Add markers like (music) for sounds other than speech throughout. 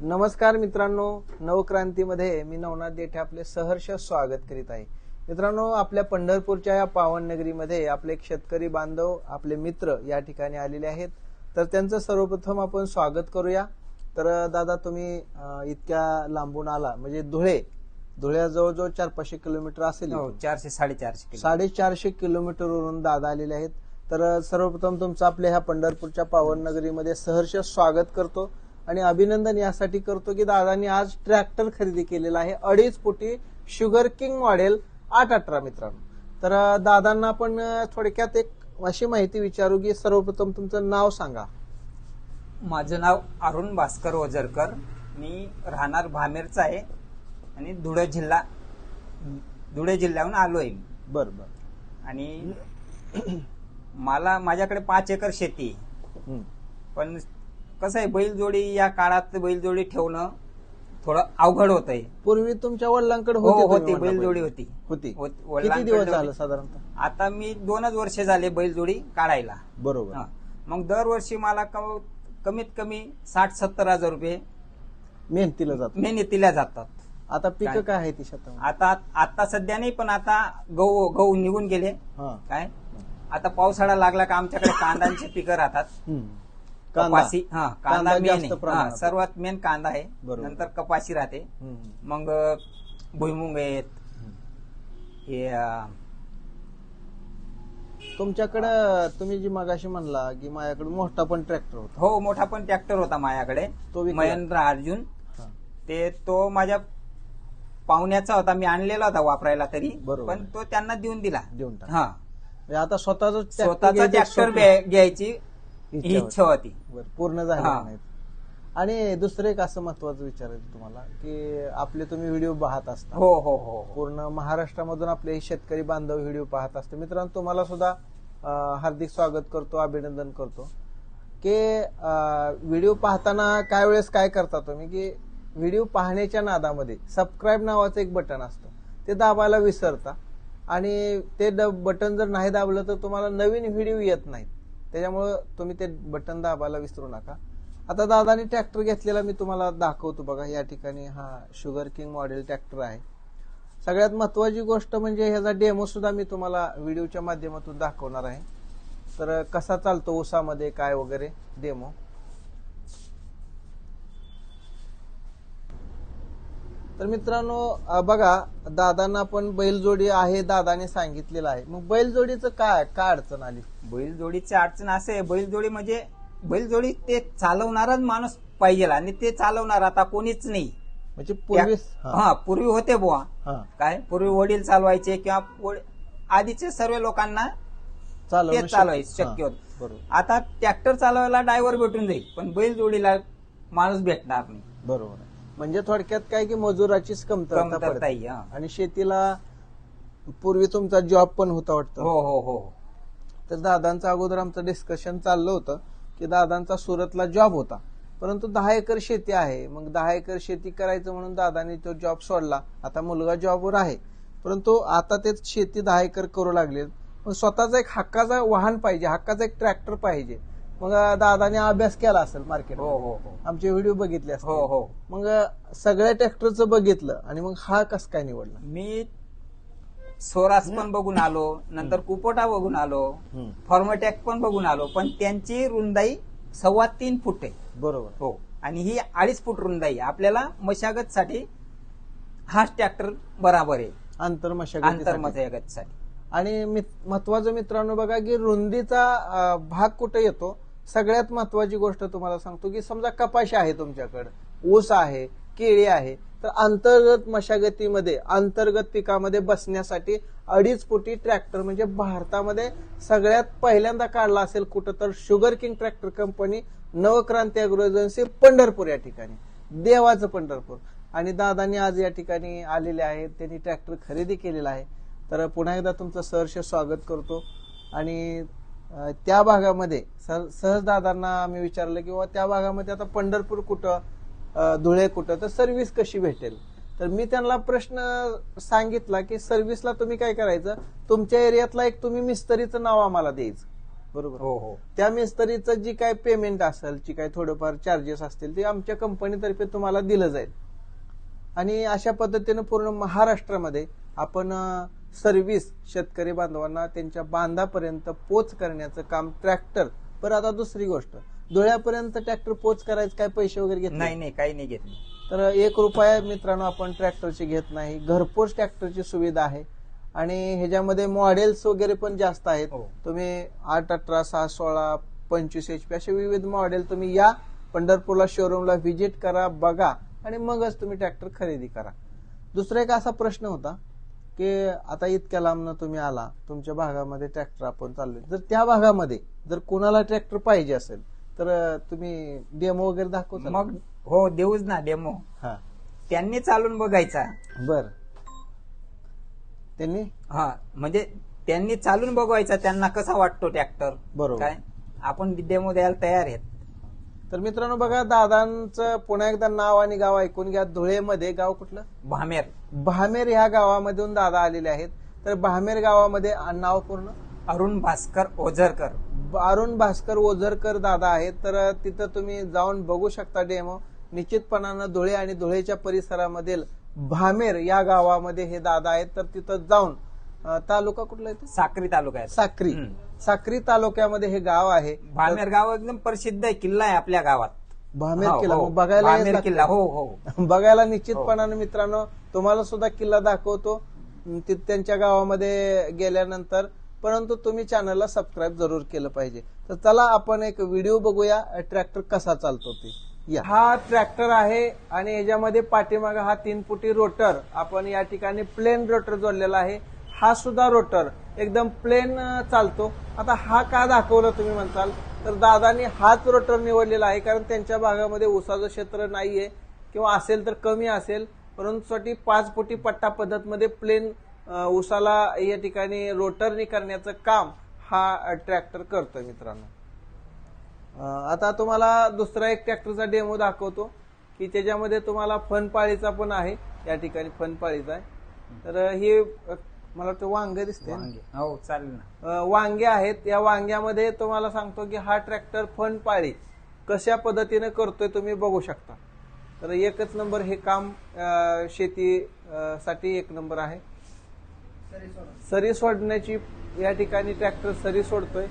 नमस्कार मित्रांनो नवक्रांतीमध्ये मी नवनाथ देठे आपले सहर्ष स्वागत करीत आहे. मित्रांनो आपल्या पंढरपूरच्या या पावन नगरीमध्ये आपले एक शेतकरी बांधव आपले मित्र या ठिकाणी आलेले आहेत. तर त्यांचं सर्वप्रथम आपण स्वागत करूया. तर दादा तुम्ही इतक्या लांबून आला. म्हणजे धुळे धुळ्या जवळजवळ चार पाचशे किलोमीटर असेल हो. चारशे साडेचारशे. साडेचारशे किलोमीटर वरून दादा आलेले आहेत. तर सर्वप्रथम तुमचं आपल्या ह्या पंढरपूरच्या पावन नगरीमध्ये सहर्ष स्वागत करतो. आणि अभिनंदन यासाठी करतो की दादांनी आज ट्रॅक्टर खरेदी केलेला आहे. अडीच फुटी शुगर किंग मॉडेल आठ अठरा मित्रांनो. तर दादांना आपण थोडक्यात एक अशी माहिती विचारू की सर्वप्रथम तुमचं नाव सांगा. माझं नाव अरुण भास्कर ओझरकर. मी राहणार भामेरचा आहे आणि धुळे जिल्हा धुळे जिल्ह्याहून आलोय मी. बर बर. आणि मला माझ्याकडे पाच एकर शेती आहे. पण कसं आहे बैलजोडी या काळात बैलजोडी ठेवणं थोडं अवघड होत आहे पूर्वी तुमच्या वडिलांकडे हो होती बैलजोडी. होती. होती. किती वडिलांकडे दिवस. झालं साधारणतः? आता मी दोनच वर्ष झाले बैलजोडी काढायला. बरोबर. हा. मग दरवर्षी मला कमीत कमी साठ सत्तर हजार रुपये मेहनतीला जात मेहनतीला जातात. आता पिकं काय? आहे ती आता आता सध्या नाही पण आता गहू गहू निघून गेले. हा. काय? आता पावसाळा लागला का आमच्याकडे कांद्यांचे पिकं राहतात. कपाशी हा कांदा मेन आहे. हा, सर्वात मेन कांदा आहे. नंतर कपाशी राहते. मग भुईमुंग आहेत. हे तुमच्याकडं तुम्ही जी मगाशी म्हणला की माझ्याकडे मोठा पण ट्रॅक्टर होता. हो मोठा पण ट्रॅक्टर होता माझ्याकडे. तो? महेंद्र अर्जुन. ते तो माझ्या पाहुण्याचा होता. मी आणलेला होता वापरायला तरी. बरोबर. पण तो त्यांना देऊन दिला. देऊन हा. म्हणजे आता स्वतःच स्वतःचा ट्रॅक्टर घ्यायची. इच्छा होती. पूर्ण झाली हा. नाहीत आणि दुसरं एक असं महत्वाचं विचारायचं तुम्हाला की आपले तुम्ही व्हिडिओ पाहत असता. हो हो हो पूर्ण महाराष्ट्रामधून आपले हे शेतकरी बांधव व्हिडिओ पाहत असते. मित्रांनो तुम्हाला सुद्धा हार्दिक स्वागत करतो अभिनंदन करतो. की व्हिडिओ पाहताना काय वेळेस काय करता तुम्ही की व्हिडिओ पाहण्याच्या नादामध्ये सबस्क्राईब नावाचं एक बटन असतं. ते दाबायला विसरता आणि ते बटन जर नाही दाबलं तर तुम्हाला नवीन व्हिडिओ येत नाहीत. त्याच्यामुळं तुम्ही ते बटन दाबायला विसरू नका. आता दादाने ट्रॅक्टर घेतलेला मी तुम्हाला दाखवतो बघा या ठिकाणी हा शुगर किंग मॉडेल ट्रॅक्टर आहे. सगळ्यात महत्वाची गोष्ट म्हणजे ह्याचा डेमो सुद्धा मी तुम्हाला व्हिडिओच्या माध्यमातून दाखवणार आहे. तर कसा चालतो उसामध्ये काय वगैरे डेमो तर मित्रांनो बघा दादांना पण बैलजोडी आहे दादाने सांगितलेलं आहे. मग बैलजोडीचं काय काय अडचण आली? बैलजोडीची अडचण असे आहे बैलजोडी म्हणजे बैलजोडी ते चालवणाराच माणूस पाहिजे आणि ते चालवणार आता कोणीच नाही. म्हणजे पूर्वी हा. पूर्वी होते बुवा. काय? पूर्वी वडील चालवायचे किंवा आधीचे सर्व लोकांना तेच चालवायचं शक्य- होत बरोबर. आता ट्रॅक्टर चालवायला ड्रायव्हर भेटून जाईल पण बैलजोडीला माणूस भेटणार नाही. बरोबर. म्हणजे थोडक्यात काय की मजुराचीच कमतरता कमतरता पडते. आहे, हा. आणि शेतीला पूर्वी तुमचा जॉब पण होता वाटतं. हो हो हो. तर दादांचं अगोदर आमचं डिस्कशन चाललं होतं की दादांचा सुरतला जॉब होता. परंतु दहा एकर शेती आहे. मग दहा एकर शेती करायचं म्हणून दादांनी तो जॉब सोडला. आता मुलगा जॉबवर आहे. परंतु आता ते शेती दहा एकर करू लागले मग स्वतःचा एक हक्काचा वाहन पाहिजे. हक्काचा एक ट्रॅक्टर पाहिजे. मग दादाने अभ्यास केला असेल मार्केट हो हो हो. आमचे व्हिडिओ बघितले असतील. हो हो. मग सगळ्या ट्रॅक्टरचं बघितलं आणि मग हा कस काय निवडला? मी स्वराज पण बघून आलो नंतर कुपोटा बघून आलो फॉर्मटॅक पण बघून आलो पण त्यांची रुंदाई सव्वा तीन फूट आहे. बरोबर. हो. आणि ही अडीच फूट रुंदाई. आपल्याला मशागत साठी हाच ट्रॅक्टर बराबर आहे. आंतर मशागतीसाठी. मशागत साठी आणि महत्वाचं मित्रांनो बघा की रुंदीचा भाग कुठे येतो? सगळ्यात महत्वाची गोष्ट तुम्हाला सांगतो की समजा कपाशी आहे तुमच्याकडे ऊस आहे केळी आहे तर अंतर्गत मशागतीमध्ये अंतर्गत पिकामध्ये बसण्यासाठी अडीच फुटी ट्रॅक्टर म्हणजे भारतामध्ये सगळ्यात पहिल्यांदा काढला असेल कुठं तर sugar king tractor company Navkranti agro agency Pandharpur या ठिकाणी देवाचं पंढरपूर. आणि दादानी आज या ठिकाणी आलेले आहेत त्यांनी ट्रॅक्टर खरेदी केलेला आहे. तर पुन्हा एकदा तुमचं सहर्ष स्वागत करतो. आणि त्या भागामध्ये सह- सहज दादांना आम्ही विचारलं की बाबा त्या भागामध्ये आता पंढरपूर कुठं धुळे कुठं तर सर्व्हिस कशी भेटेल? तर मी त्यांना प्रश्न सांगितला की सर्व्हिसला तुम्ही काय करायचं? तुमच्या एरियातला एक तुम्ही मिस्त्रीचं नाव आम्हाला द्यायचं. बरोबर? हो हो. त्या मिस्त्रीचं जी काय पेमेंट असेल जी काय थोडंफार चार्जेस असतील ते आमच्या कंपनीतर्फे तुम्हाला दिलं जाईल. आणि अशा पद्धतीनं पूर्ण महाराष्ट्रामध्ये आपण सर्व्हिस शेतकरी बांधवांना त्यांच्या बांधापर्यंत पोच करण्याचं काम ट्रॅक्टर. बरं आता दुसरी गोष्ट. धुळ्यापर्यंत ट्रॅक्टर पोच करायचं काय पैसे वगैरे घेत नाही नाही? काही नाही घेतली तर एक रुपया मित्रांनो आपण ट्रॅक्टरची घेत नाही. घरपोच ट्रॅक्टरची सुविधा आहे. आणि ह्याच्यामध्ये मॉडेल्स वगैरे पण जास्त आहेत. हो. तुम्ही आठ अठरा सहा सोळा पंचवीस एच पी असे विविध मॉडेल तुम्ही या पंढरपूरला शोरूमला व्हिजिट करा बघा आणि मगच तुम्ही ट्रॅक्टर खरेदी करा. दुसरा एक असा प्रश्न होता की आता इतक्या लांबनं तुम्ही आला तुमच्या भागामध्ये ट्रॅक्टर आपण चाललोय. जर त्या भागामध्ये जर कोणाला ट्रॅक्टर पाहिजे असेल तर तुम्ही डेमो वगैरे दाखवता मग हो देऊच ना डेमो हा. त्यांनी चालून बघायचा. बर. त्यांनी? हा म्हणजे त्यांनी चालून बघवायचा त्यांना कसा वाटतो ट्रॅक्टर बरोबर. काय? आपण डेमो द्यायला तयार आहेत. तर मित्रांनो बघा दादांचं पुन्हा एकदा नाव आणि गाव ऐकून घ्या. धुळेमध्ये गाव कुठलं? भामेर. बहामेर ह्या गावामधून दादा आलेले आहेत. तर बहामेर गावामध्ये नाव पूर्ण? अरुण भास्कर ओझरकर. अरुण भास्कर ओझरकर दादा आहेत. तर तिथं तुम्ही जाऊन बघू शकता डेमो निश्चितपणानं धुळे आणि धुळेच्या परिसरामधील भामेर या गावामध्ये हे दादा आहेत. तर तिथं जाऊन तालुका कुठला आहे तो? साक्री तालुका आहे साक्री. साक्री तालुक्यामध्ये हे गाव आहे. भामेर गाव एकदम प्रसिद्ध आहे किल्ला आहे आपल्या गावात. भामेर हो, किल्ला हो. मग बघायला. किल्ला हो हो. (laughs) बघायला निश्चितपणाने मित्रांनो तुम्हाला सुद्धा किल्ला दाखवतो. त्यांच्या गावामध्ये गेल्यानंतर परंतु तुम्ही चॅनलला सबस्क्राईब जरूर केलं पाहिजे. तर चला आपण एक व्हिडिओ बघूया ट्रॅक्टर कसा चालतो ते. या. हा ट्रॅक्टर आहे आणि ह्याच्यामध्ये पाठीमागा हा तीन फुटी रोटर आपण या ठिकाणी प्लेन रोटर जोडलेला आहे. हा सुद्धा रोटर एकदम प्लेन चालतो. आता हा का दाखवला तुम्ही म्हणताल? तर दादानी हाच रोटर निवडलेला आहे कारण त्यांच्या भागामध्ये ऊसाचं क्षेत्र नाहीये. किंवा असेल तर कमी असेल परंतु साठी पाच फुटी पट्टा पद्धतमध्ये प्लेन ऊसाला या ठिकाणी रोटरनी करण्याचं काम हा ट्रॅक्टर करतोय मित्रांनो. आता तुम्हाला दुसरा एक ट्रॅक्टरचा डेमो दाखवतो की त्याच्यामध्ये तुम्हाला फनपाळीचा पण आहे. या ठिकाणी फनपाळीचा आहे. तर हे मला वाटतं वांग दिसते वांगे. हो चालेल ना. वांगे आहेत. या वांग्यामध्ये तुम्हाला सांगतो की हा ट्रॅक्टर फन पाळी कशा पद्धतीने करतोय तुम्ही बघू शकता. तर एकच नंबर हे काम अं, शेती अं, साठी एक नंबर आहे. सरी सोडण्याची या ठिकाणी ट्रॅक्टर सरी सोडतोय.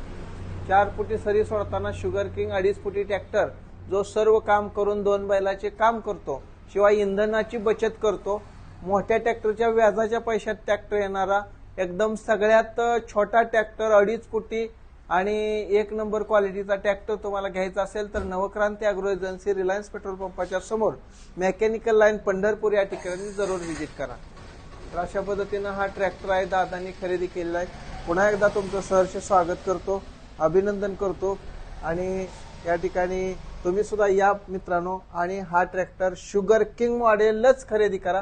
चार फुटी सरी सोडताना शुगर किंग अडीच फुटी ट्रॅक्टर जो सर्व काम करून दोन बैलाचे काम करतो शिवाय इंधनाची बचत करतो मोठ्या ट्रॅक्टरच्या व्याजाच्या पैशात ट्रॅक्टर येणारा एकदम सगळ्यात छोटा ट्रॅक्टर अडीच कोटी आणि एक नंबर क्वालिटीचा ट्रॅक्टर तुम्हाला घ्यायचा असेल तर Navkranti agro agency Reliance petrol पंपाच्या समोर मेकॅनिकल लाईन पंढरपूर या ठिकाणी जरूर व्हिजिट करा. तर अशा पद्धतीनं हा ट्रॅक्टर आहे दादांनी खरेदी केलेला आहे. पुन्हा एकदा तुमचं सहर्ष स्वागत करतो अभिनंदन करतो आणि या ठिकाणी तुम्ही सुद्धा या मित्रांनो आणि हा ट्रॅक्टर शुगर किंग मॉडेलच खरेदी करा.